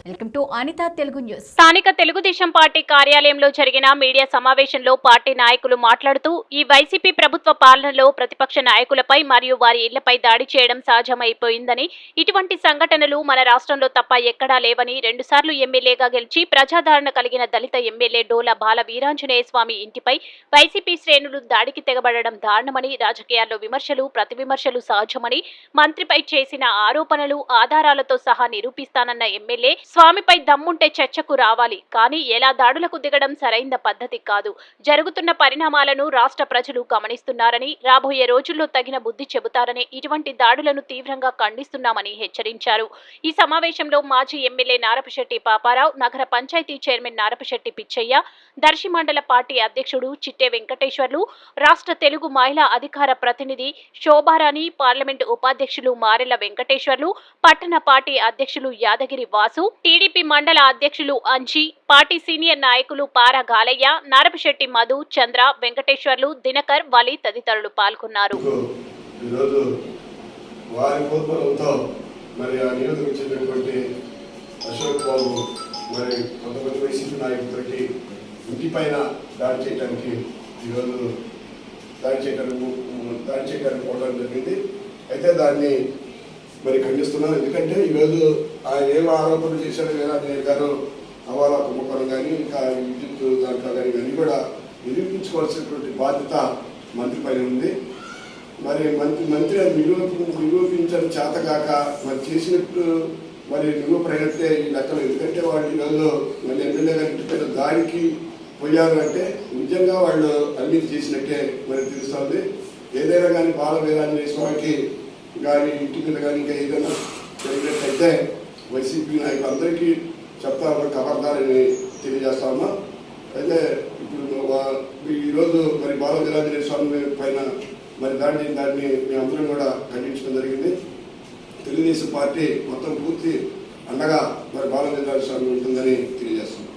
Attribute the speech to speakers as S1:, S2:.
S1: Welcome to Anitha Telugu news.
S2: స్థానిక Telugudesam party కార్యాలయంలో జరిగిన మీడియా సమావేశంలో పార్టీ నాయకులు మాట్లాడుతూ ఈ వైసీపీ ప్రభుత్వ పాలనలో ప్రతిపక్ష నాయకులపై మరియు వారి ఇళ్ళపై దాడి చేయడం సహజమైపోయిందని ఇటువంటి సంఘటనలు మన రాష్ట్రంలో తప్ప ఎక్కడా లేవని రెండుసార్లు ఎమ్మెల్యేగా గెలిచి ప్రజాదరణ కలిగిన దళిత ఎమ్మెల్యే డోల బాల వీరాంజనేయ స్వామి ఇంటిపై వైసీపీ శ్రేణులు దాడికి తెగబడడం దారుణమని రాజకీయాల్లో విమర్శలు ప్రతి విమర్శలు సహజమని మంత్రిపై చేసిన ఆరోపణలు ఆధారాలతో సహా నిరూపిస్తానన్న ఎమ్మెల్యే స్వామిపై దమ్ముంటే చర్చకు రావాలి కానీ ఎలా దాడులకు దిగడం సరైన పద్ధతి కాదు. జరుగుతున్న పరిణామాలను రాష్ట్ర ప్రజలు గమనిస్తున్నారని రాబోయే రోజుల్లో తగిన బుద్ధి చెబుతారని ఇటువంటి దాడులను తీవ్రంగా ఖండిస్తున్నామని హెచ్చరించారు. ఈ సమావేశంలో మాజీ ఎమ్మెల్యే నారపశెట్టి పాపారావు నగర పంచాయతీ చైర్మన్ నారపశెట్టి పిచ్చయ్య దర్శి మండల పార్టీ అధ్యక్షుడు చిట్టే వెంకటేశ్వర్లు రాష్ట్ర తెలుగు మహిళా అధికార ప్రతినిధి శోభారాణి పార్లమెంటు ఉపాధ్యక్షులు మారెల వెంకటేశ్వర్లు పట్టణ పార్టీ అధ్యక్షులు యాదగిరి వాసు టీడీపీ మండల అధ్యక్షులు అంచి పార్టీ సీనియర్ నాయకులు పార గాలయ్య నారపశెట్టి మధు చంద్ర వెంకటేశ్వర్లు దినకర్ వలి తదితరులు పాల్గొన్నారు.
S3: ఇంటిపైన దాడి చేయడానికి ఈరోజు దాడి చేయడానికి దాడి చేయడానికి పోవడం జరిగింది. అయితే దాన్ని మరి ఖండిస్తున్నాను ఎందుకంటే ఈరోజు ఆయన ఏం చేశాడు చేశారో నేను గారు హవాలా కుంభకోణం కానీ ఇంకా విద్యుత్ దాంట్లో కానీ ఇవన్నీ కూడా నిరూపించుకోవాల్సినటువంటి బాధ్యత మంత్రి పైన ఉంది. మరి మంత్రి మంత్రి అది నిరూపించడం నిరూపించని చేతగాక మరి చేసినట్టు మరి నిరూపణైతే ఈ లెక్కలు. ఎందుకంటే వాళ్ళు ఈరోజు మళ్ళీ ఎమ్మెల్యే గారి ఇంటి పైన దాడికి పోయారు అంటే నిజంగా వాళ్ళు అన్ని చేసినట్టే మరి తెలుస్తుంది. ఏదైనా కానీ బాల వీరాంజనేయ స్వామికి కానీ ఇంటి మీద కానీ ఇంకా ఏదైనా జరిగినట్టయితే వైసీపీ నాయకులందరికీ చెప్తా ఖబర్దారని తెలియజేస్తా ఉన్నా. అయితే ఇప్పుడు ఈరోజు మరి బాల వీరాంజనేయ స్వామి పైన మరి దాన్ని దాన్ని మేమందరం కూడా ఖండించడం జరిగింది. తెలుగుదేశం పార్టీ మొత్తం పూర్తి అండగా మరి బాల వీరాంజనేయ స్వామి ఉంటుందని తెలియజేస్తున్నాం.